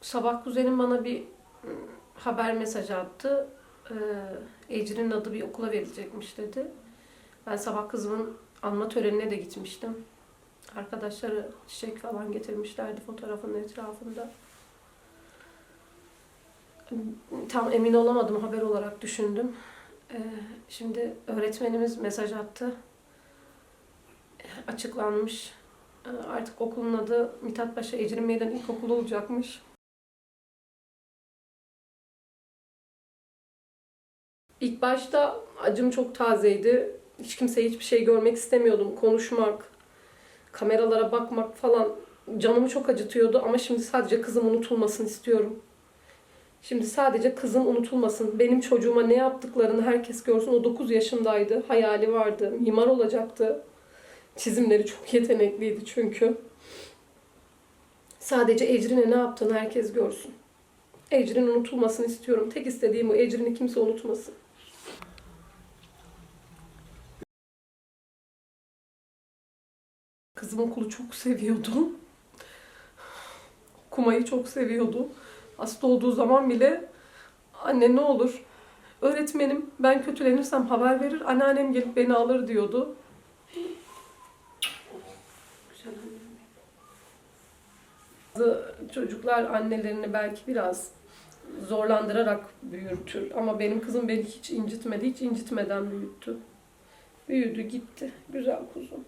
Sabah kuzenim bana bir ım, haber mesajı attı. Ee, Ecrin'in adı bir okula verilecekmiş dedi. Ben sabah kızımın alma törenine de gitmiştim. Arkadaşları çiçek falan getirmişlerdi fotoğrafının etrafında. Tam emin olamadım haber olarak düşündüm. Ee, şimdi öğretmenimiz mesaj attı. Açıklanmış. Ee, Artık okulun adı Mithat Paşa Ecrin Meydan İlkokulu olacakmış. İlk başta acım çok tazeydi. Hiç kimseye hiçbir şey görmek istemiyordum. Konuşmak, kameralara bakmak falan canımı çok acıtıyordu ama şimdi sadece kızım unutulmasın istiyorum. Şimdi sadece kızım unutulmasın. Benim çocuğuma ne yaptıklarını herkes görsün. O 9 yaşındaydı. Hayali vardı. Mimar olacaktı. Çizimleri çok yetenekliydi çünkü. Sadece Ecrin'e ne yaptığını herkes görsün. Ecrin unutulmasını istiyorum. Tek istediğim o. Ecrin'i kimse unutmasın. Kızım okulu çok seviyordu. Okumayı çok seviyordu. Hasta olduğu zaman bile anne ne olur öğretmenim ben kötülenirsem haber verir anneannem gelip beni alır diyordu. Bazı çocuklar annelerini belki biraz zorlandırarak büyütür ama benim kızım beni hiç incitmedi, hiç incitmeden büyüttü. Büyüdü gitti. Güzel kuzum.